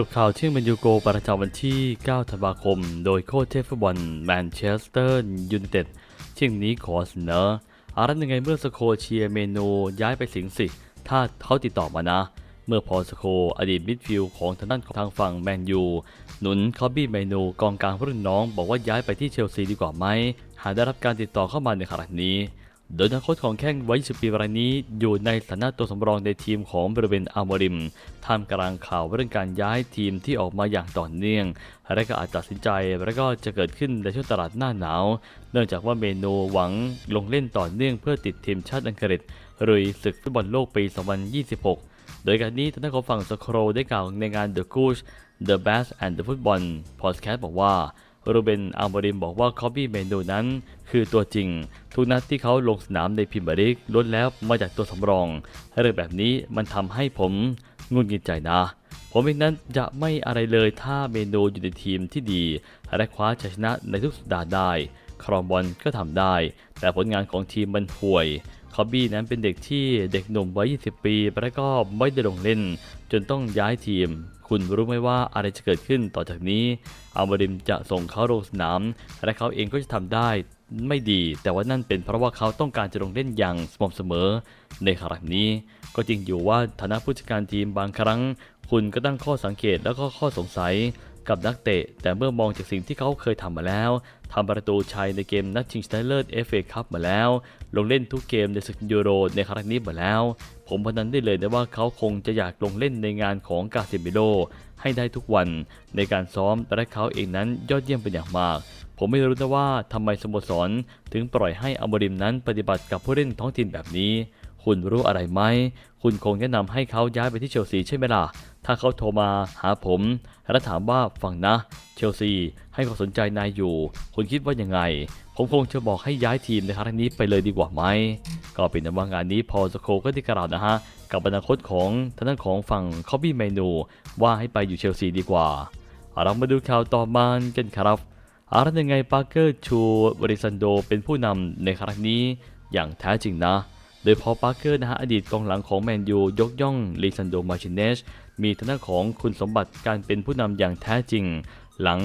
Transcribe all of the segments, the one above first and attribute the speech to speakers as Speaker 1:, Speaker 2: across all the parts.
Speaker 1: รุปข่าวเที่ยงเป็นยูโกประจำวันที่ 9 ธันวาคม โดยโค้ชเทฟบอลแมนเชสเตอร์ยูไนเต็ดเที่ยงนี้ขอเสนออารันยังไงเมื่อสโคเชียเมนูย้ายไปสิงสิ ถ้าเขาติดต่อมานะ เมื่อพอสโคอดีตมิดฟิลด์ของทางด้านของทางฝั่งแมนยูหนุนคอบบี้เมนูกองกลางรุ่นน้อง บอกว่าย้ายไปที่เชลซีดีกว่าไหมหากได้รับการติดต่อเข้ามาในขณะนี้ โดยนักโค้ชของแข้งวัย20ปีรายนี้อยู่ในฐานะตัวสำรองในทีมของบริเวณอัลมอริมท่ามกลางข่าวเรื่องการย้ายทีมที่ออกมาอย่างต่อเนื่อง และก็อาจตัดสินใจและก็จะเกิดขึ้นในช่วงตลาดหน้าหนาว เนื่องจากว่าเมนูหวังลงเล่นต่อเนื่องเพื่อติดทีมชาติอังกฤษลุยศึกฟุตบอลโลกปี 2026 โดยการนี้ทางด้านของฝั่งสโครได้กล่าวในงาน The Goose The Bass and the Football Podcast บอกว่า โรเบนอัลบริมบอกว่าคอบี้เมนูนั้น คือตัวจริง ทุกนัดที่เขาลงสนามในพรีเมียร์ลีกล้วนแล้วมาจากตัวสำรองเรื่องแบบนี้มันทำให้ผมงุนงิดใจนะ ผมเองนั้นจะไม่อะไรเลยถ้าเมนูอยู่ในทีมที่ดี และคว้าชัยชนะในทุกสัปดาห์ได้ ครองบอลก็ทำได้ แต่ผลงานของทีมมันห่วย คอบบี้นั้นเป็นเด็กที่เด็กหนุ่มวัย 20 ปีและก็ไม่ได้ลงเล่น จนต้องย้ายทีม คุณรู้ไหมว่าอะไรจะเกิดขึ้นต่อจากนี้อัลบริมจะส่งเขาลงสนาม และเขาเองก็จะทำได้ไม่ดี แต่ว่านั่นเป็นเพราะว่าเขาต้องการจะลงเล่นอย่างสม่ำเสมอ ในครั้งนี้ ก็จริงอยู่ว่าฐานะผู้จัดการทีมบางครั้ง คุณก็ตั้งข้อสังเกตแล้วก็ข้อสงสัย กับนักเตะ แต่เมื่อมองจากสิ่งที่เขาเคยทำมาแล้วทำประตูชัยในเกมนัดชิงชนะเลิศเอฟเอคัพมาแล้ว ลงเล่นทุกเกมในศึกยูโรในครั้งนี้มาแล้ว ผมพนันได้เลยนะว่าเขาคงจะอยากลงเล่นในงานของกาซิมิโลให้ได้ทุกวัน ในการซ้อมและเขาเองนั้นยอดเยี่ยมเป็นอย่างมาก ผมไม่รู้นะว่าทำไมสโมสร ถึงปล่อยให้อมริมนั้นปฏิบัติกับผู้เล่นท้องถิ่นแบบนี้ คุณรู้อะไรไหม คุณคงแนะนำให้เขาย้ายไปที่เชลซีใช่ไหมล่ะ ถ้าเขาโทรมาหาผม และถามว่าฟังนะ เชลซีให้ความสนใจนายอยู่ คุณคิดว่ายังไง ผมคงจะบอกให้ย้ายทีมในครั้งนี้ไปเลยดีกว่าไหม ก็เป็นว่างานนี้พอสโคก็ได้กล่าวนะฮะ กับอนาคตของทางด้านของฝั่งคอบบี้เมนู ว่าให้ไปอยู่เชลซีดีกว่า เรามาดูข่าวต่อมากันครับอารยังไงปาร์เกอร์ชูบริซันโดเป็นผู้นำในครั้งนี้อย่างแท้จริงนะ โดยพอปาร์เกอร์นะฮะอดีตกองหลังของแมนยูยกย่องลิซันโดมาชินเนสมีทางด้าของคุณสมบัติการเป็นผู้นำอย่างแท้จริง หลัง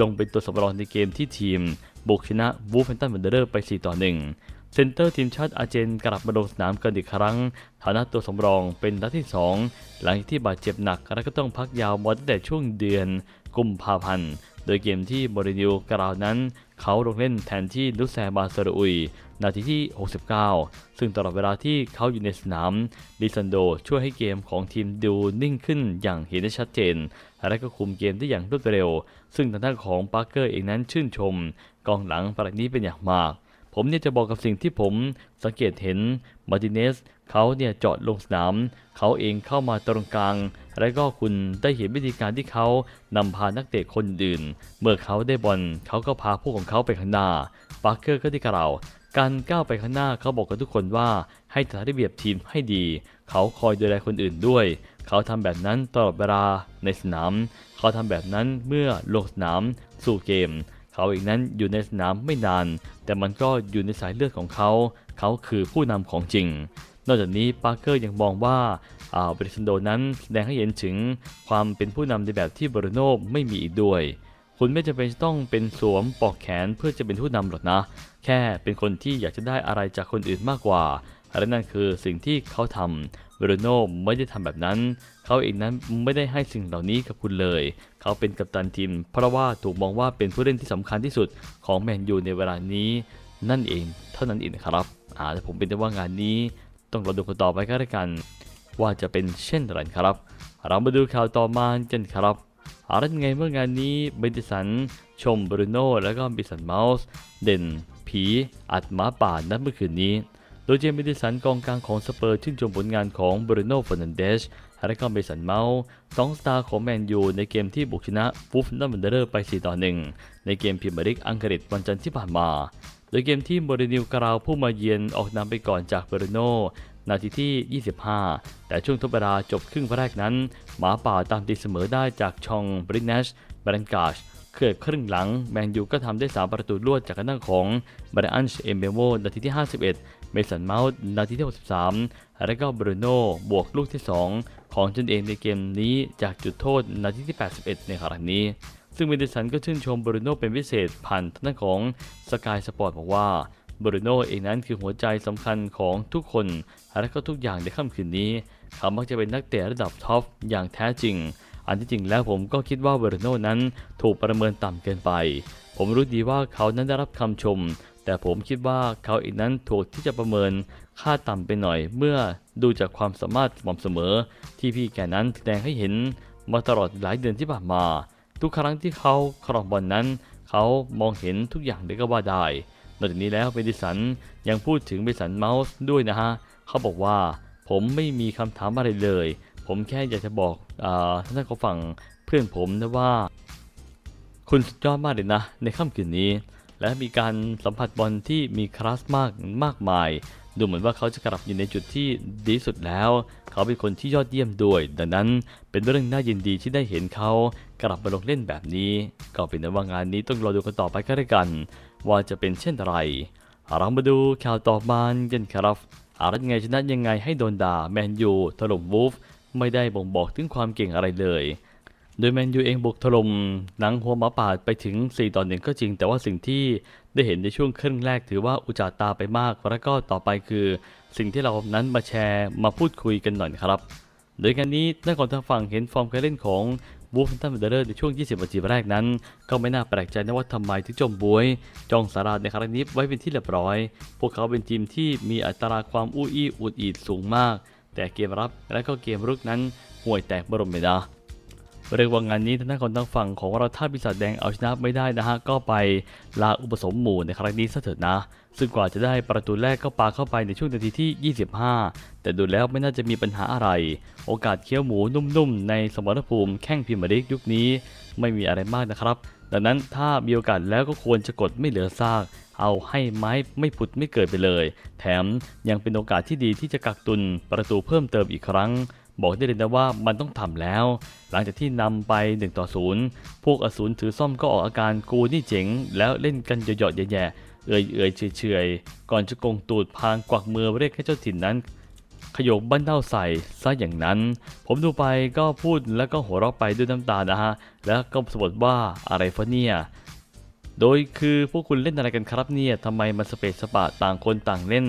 Speaker 1: ลงเป็นตัวสำรองในเกมที่ทีม บุกชนะวูฟเฟนตันวันเดอร์ไป 4 ต่อ 1 เซนเตอร์ทีมชาติอาเจนกลับมาลงสนามกันอีกครั้ง ฐานะตัวสำรองเป็นนัดที่ 2 หลังที่บาดเจ็บหนักและก็ต้องพักยาวมาตั้งแต่ช่วงเดือนกุมภาพันธ์ โดยเกมที่บรินิวกล่าวนั้น เขาลงเล่นแทนที่ลุแซบาซารุย นาทีที่ 69 ซึ่งตลอดเวลาที่เขาอยู่ในสนามลิซันโดช่วยให้เกมของทีมดูนิ่งขึ้นอย่างเห็นได้ชัดเจน และก็คุมเกมได้อย่างรวดเร็ว ซึ่งทางด้านของปาร์เกอร์เองนั้นชื่นชม กองหลังปรนี้เป็นอย่างมาก ผมเนี่ยจะบอกกับสิ่งที่ผมสังเกตเห็น มาร์ติเนสเขาเนี่ยจาะลงสนาม เขาเองเข้ามาตรงกลาง และก็คุณได้เห็นวิธีการที่เขานำพานักเตะคนอื่น เมื่อเขาได้บอลเขาก็พาพวกของเขาไปข้างหน้าปาร์เกอร์ก็ได้กล่าวการก้าวไปข้างหน้าเขาบอกกับทุกคนว่าให้จัดระเบียบทีมให้ดี เขาคอยดูแลคนอื่นด้วย เขาทำแบบนั้นตลอดเวลาในสนาม เขาทำแบบนั้นเมื่อลงสนามสู่เกม เขาเองนั้นอยู่ในสนามไม่นาน แต่มันก็อยู่ในสายเลือดของเขา เขาคือผู้นำของจริง นอกจากนี้ปาร์เกอร์ยังมองว่าอาบริซันโดนั้นแสดงให้เห็นถึงความเป็นผู้นำในแบบที่บรูโน่ไม่มีอีกด้วย คุณไม่จำเป็นต้องเป็นสวมปลอกแขนเพื่อจะเป็นผู้นำหรอกนะ แค่เป็นคนที่อยากจะได้อะไรจากคนอื่นมากกว่าและนั่นคือสิ่งที่เขาทำบรูโน่ไม่ได้ทำแบบนั้น เขาเองนั้นไม่ได้ให้สิ่งเหล่านี้กับคุณเลย เขาเป็นกัปตันทีม เพราะว่าถูกมองว่าเป็นผู้เล่นที่สำคัญที่สุดของแมนยูในเวลานี้ นั่นเองเท่านั้นเองครับ อ่าแต่ผมเป็นแต่ว่างานนี้ต้องรอดูกันต่อไปก็แล้วกัน ว่าจะเป็นเช่นไรครับ เรามาดูข่าวต่อมากันครับอารันไงเมื่องานนี้เบนติสัน ชมบรูโน่แล้วก็บิสันเมาส์ เด่น ผี อัดหมาป่านัดเมื่อคืนนี้ โดยเจมส์เบนติสันกองกลางของสเปอร์ชื่นชมผลงานของบรูโน่ฟอนันเดสและก็เบสันเมาส์สองสตาร์ของแมนยูในเกมที่บุกชนะฟูฟนัมเบนเดอร์ไป 4 ต่อ 1 ในเกมพรีเมียร์ลีกอังกฤษวันจันทร์ที่ผ่านมา โดยเกมที่โมเรนิวกราวผู้มาเยือนออกนำไปก่อนจากเบรโนนาทีที่ 25 แต่ช่วงทดเวลาจบครึ่งแรกนั้น หมาป่าตามตีเสมอได้จากชองบริเนชแบรนกาชเกือบครึ่งหลัง แมนยูก็ทำได้ 3 ประตูรวดจากการนั่งของบรอันช์เอมเบโมนาทีที่ 51 เมสันเมาส์นาทีที่ 63 และก็บรูโน่บวกลูกที่ 2 ของตนเองในเกมนี้จากจุดโทษนาทีที่ 81 ในครั้งนี้ ซึ่งเมดิสันก็ชื่นชมบรูโน่เป็นพิเศษผ่านทางด้าของสกายสปอร์ตบอกว่าบรูโน่เองนั้นคือหัวใจสำคัญของทุกคนและก็ทุกอย่างในค่ำคืนนี้ เขามักจะเป็นนักเตะระดับท็อปอย่างแท้จริง อันที่จริงแล้วผมก็คิดว่าบรูโน่นั้นถูกประเมินต่ำเกินไป ผมรู้ดีว่าเขานั้นได้รับคำชม แต่ผมคิดว่าเขาเองนั้นถูกที่จะประเมินค่าต่ำไปหน่อย เมื่อดูจากความสามารถสม่ำเสมอ ที่พี่แกนั้นแสดงให้เห็นมาตลอดหลายเดือนที่ผ่านมา ทุกครั้งที่เขาครองบอลนั้น เขามองเห็นทุกอย่างเลยก็ว่าได้ นอกจากนี้แล้วเบดิสันยังพูดถึงเบดิสันเมาส์ด้วยนะฮะ เขาบอกว่าผมไม่มีคำถามอะไรเลย ผมแค่อยากจะบอกอาท่านเขาฟังเพื่อนผมนะว่า คุณสุดยอดมากเลยนะ ในค่ำคืนนี้ และมีการสัมผัสบอลที่มีคลาสมากมากมาย ดูเหมือนว่าเขาจะกลับอยู่ในจุดที่ดีสุดแล้ว เขาเป็นคนที่ยอดเยี่ยมด้วย ดังนั้นเป็นเรื่องน่ายินดีที่ได้เห็นเขากลับมาลงเล่นแบบนี้ ก็เป็นว่างานนี้ต้องรอดูกันต่อไปก็ได้กัน ว่าจะเป็นเช่นไรเรามาดูข่าวต่อมากันครับอารัตไงชนะยังไงให้โดนด่าแมนยูถล่มวูฟไม่ได้บ่งบอกถึงความเก่งอะไรเลย โดยแมนยูเองบุกถล่มหนังหัวหมาป่าไปถึง 4 ต่อหนึ่งก็จริง แต่ว่าสิ่งที่ได้เห็นในช่วงครึ่งแรกถือว่าอุจจาตาไปมาก แล้วก็ต่อไปคือ สิ่งที่เรานั้นมาแชร์มาพูดคุยกันหน่อยครับ โดยการนี้นักกอนทางฝั่งเห็นฟอร์มการเล่นของบูฟตันเดอร์ในช่วง 20นาทีแรกนั้น ก็ไม่น่าแปลกใจนะว่าทำไมถึงจมบวย จองสาราในครั้งนี้ไว้เป็นที่เรียบร้อย พวกเขาเป็นทีมที่มีอัตราความอู้อี้อุดอีดสูงมาก แต่เกมรับและก็เกมรุกนั้นห่วยแตกบรมเลยนะ เรียกว่างานนี้ทางด้านของทางฝั่งของเราท่าปีศาจแดงเอาชนะไม่ได้นะฮะก็ไปลาอุปสมหมู่ในครั้งนี้ซะเถิดนะ ซึ่งกว่าจะได้ประตูแรกก็ปาเข้าไปในช่วงนาทีที่ 25 แต่ดูแล้วไม่น่าจะมีปัญหาอะไร โอกาสเคี้ยวหมูนุ่มๆ ในสมรภูมิแข่งพิมริกยุคนี้ไม่มีอะไรมากนะครับดังนั้นถ้ามีโอกาสแล้วก็ควรจะกดไม่เหลือซาก เอาให้ไม้ไม่ผุดไม่เกิดไปเลย แถมยังเป็นโอกาสที่ดีที่จะกักตุนประตูเพิ่มเติมอีกครั้ง บอกได้เลยนะว่ามันต้องทำแล้ว หลังจากที่นำไป1ต่อ0พวกอสูรถือซ่อมก็ออกอาการกูนี่เจ๋ง แล้วเล่นกันเหยาะๆแย่ๆเอื่อยเอื่อยๆเฉยๆก่อนจะกงตูดพางกวักมือเรียกให้เจ้าถิ่นนั้นขยกบั้นเท่าใส่ซะอย่างนั้น ผมดูไปก็พูดแล้วก็หัวเราะไปด้วยน้ำตานะฮะ แล้วก็สะบทว่าอะไรฟะเนี่ย โดยคือพวกคุณเล่นอะไรกันครับเนี่ยทำไมมันสเปซสปะต่างคนต่างเล่น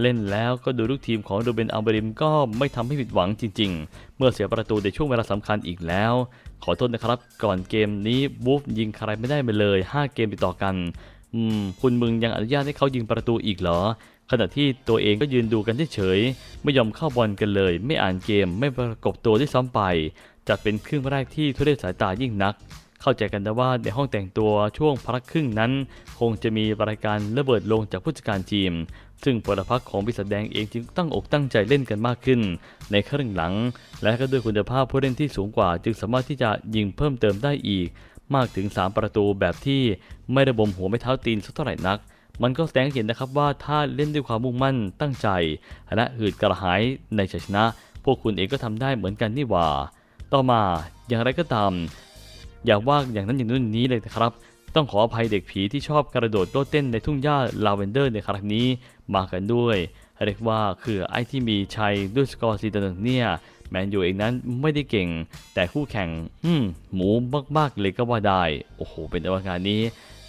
Speaker 1: เล่นแล้วก็ดูลูกทีมของโดเบนอัลเบริมก็ไม่ทำให้ผิดหวังจริง ๆ เมื่อเสียประตูในช่วงเวลาสำคัญอีกแล้ว ขอโทษนะครับ ก่อนเกมนี้บูฟยิงใครไม่ได้ไปเลย 5 เกมติดต่อกัน อืม คุณมึงยังอนุญาตให้เขายิงประตูอีกเหรอ ขณะที่ตัวเองก็ยืนดูกันเฉยๆไม่ยอมเข้าบอลกันเลย ไม่อ่านเกมไม่ประกบตัวที่ซ้ำไปจัดเป็นครึ่งแรกที่ทุเรศสายตายิ่งนัก เข้าใจกันนะว่าในห้องแต่งตัวช่วงพักครึ่งนั้น คงจะมีรายการระเบิดลงจากผู้จัดการทีม ซึ่งพลพรรคของปีศาจแดงเองจึงตั้งอกตั้งใจเล่นกันมากขึ้น ในครึ่งหลัง และก็ด้วยคุณภาพผู้เล่นที่สูงกว่า จึงสามารถที่จะยิงเพิ่มเติมได้อีก มากถึง 3 ประตูแบบที่ไม่ระบมหัวไม่เท้าตีนสักเท่าไหร่นักมันก็แสดงให้เห็นนะครับว่าถ้าเล่นด้วยความมุ่งมั่นตั้งใจ และหืดกระหายในชัยชนะ พวกคุณเองก็ทำได้เหมือนกันนี่หว่า ต่อมาอย่างไรก็ตาม อย่าว่าอย่างนั้นอย่างนู้นนี้เลยนะครับ ต้องขออภัยเด็กผีที่ชอบกระโดดโลดเต้นในทุ่งหญ้าลาเวนเดอร์ในครั้งนี้มากันด้วย เรียกว่าคือไอ้ที่มีชัยด้วยสกอร์ซีต่อหนึ่งเนี่ยแมนยูเองนั้นไม่ได้เก่ง แต่คู่แข่งอืมหมูมากๆเลยก็ว่าได้ โอ้โห เป็นแต่ว่างานนี้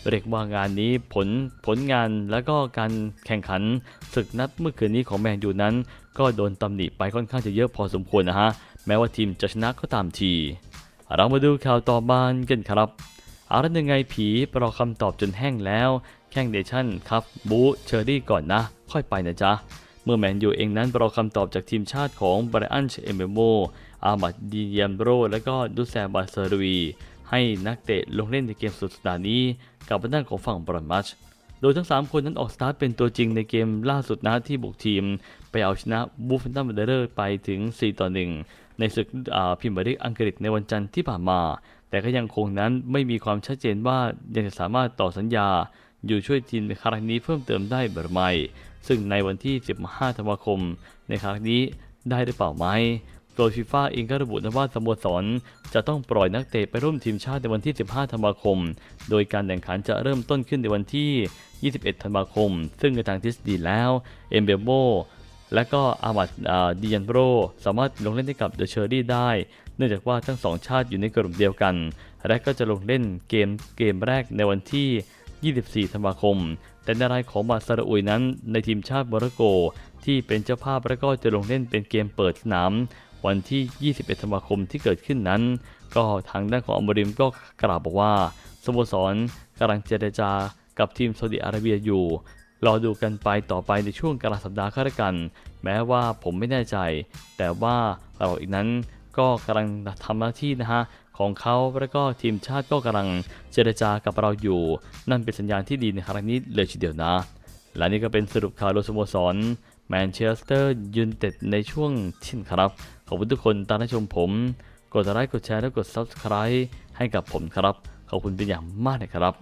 Speaker 1: เรียกว่างานนี้ผลผลงานแล้วก็การแข่งขันศึกนัดเมื่อคืนนี้ของแมนยูนั้น ก็โดนตำหนิไปค่อนข้างจะเยอะพอสมควรนะฮะ แม้ว่าทีมจะชนะก็ตามที เรามาดูข่าวต่อมากันครับอาละยังไงผีรอคำตอบจนแห้งแล้วแข่งเดชั่นครับบูเชอรี่ก่อนนะ ค่อยไปนะจ๊ะ เมื่อแมนยูเองนั้นรอคำตอบจากทีมชาติของไบรอันเชเอเมโมอามัดดีเยมโร และก็ดูแซมบาเซร์วีให้นักเตะลงเล่นในเกมสุดสัปดาห์นี้ กับด้านของฝั่งบรอนมัชโดยทั้ง 3 คนนั้นออกสตาร์ทเป็นตัวจริงในเกมล่าสุดนะที่บุกทีม ไปเอาชนะบูฟเฟนตัมเบเดอร์ไปถึง 4 ต่อ 1 ในศึกอ่าพรีเมียร์ลีกอังกฤษในวันจันทร์ที่ผ่านมา แต่ก็ยังคงนั้นไม่มีความชัดเจนว่ายังจะสามารถต่อสัญญาอยู่ช่วยทีมในครั้งนี้เพิ่มเติมได้หรือไม่ซึ่งในวันที่ 15 ธันวาคม ในครั้งนี้ได้หรือเปล่าไหมโดยฟีฟ่าเองก็ระบุนะว่าสโมสรจะต้องปล่อยนักเตะไปร่วมทีมชาติในวันที่ 15 ธันวาคม โดยการแข่งขันจะเริ่มต้นขึ้นในวันที่ 21 ธันวาคม ซึ่งในทางทฤษฎีแล้ว เอมเบโบ และก็อามัดดิยันโบรสามารถลงเล่นให้กับเดอะเชอรี่ได้ เนื่องจากว่าทั้งสองชาติอยู่ในกลุ่มเดียวกัน และก็จะลงเล่นเกมเกมแรกในวันที่ 24 ธันวาคม แต่ในรายของมาซาราอุยนั้น ในทีมชาติโมร็อกโก ที่เป็นเจ้าภาพและก็จะลงเล่นเป็นเกมเปิดสนามวันที่ 21 ธันวาคมที่เกิดขึ้นนั้น ก็ทางด้านของอัมบริมก็กล่าวบอกว่าสโมสรกำลังเจรจากับทีมซาอุดิอาระเบียอยู่ รอดูกันไปต่อไปในช่วงกลางสัปดาห์ข้าราชกันแม้ว่าผมไม่แน่ใจ แต่ว่าเราอีกนั้นก็กำลังทำหน้าที่นะฮะของเขาแล้วก็ทีมชาติก็กำลังเจรจากับเราอยู่ นั่นเป็นสัญญาณที่ดีในครั้งนี้เลยทีเดียวนะ และนี่ก็เป็นสรุปข่าวโดยสโมสรแมนเชสเตอร์ยูไนเต็ดในช่วงเช่นครับ ขอบคุณทุกคนตามรับชมผม กดไลค์กดแชร์และกด Subscribe ให้กับผมครับ ขอบคุณเป็นอย่างมากเลยครับ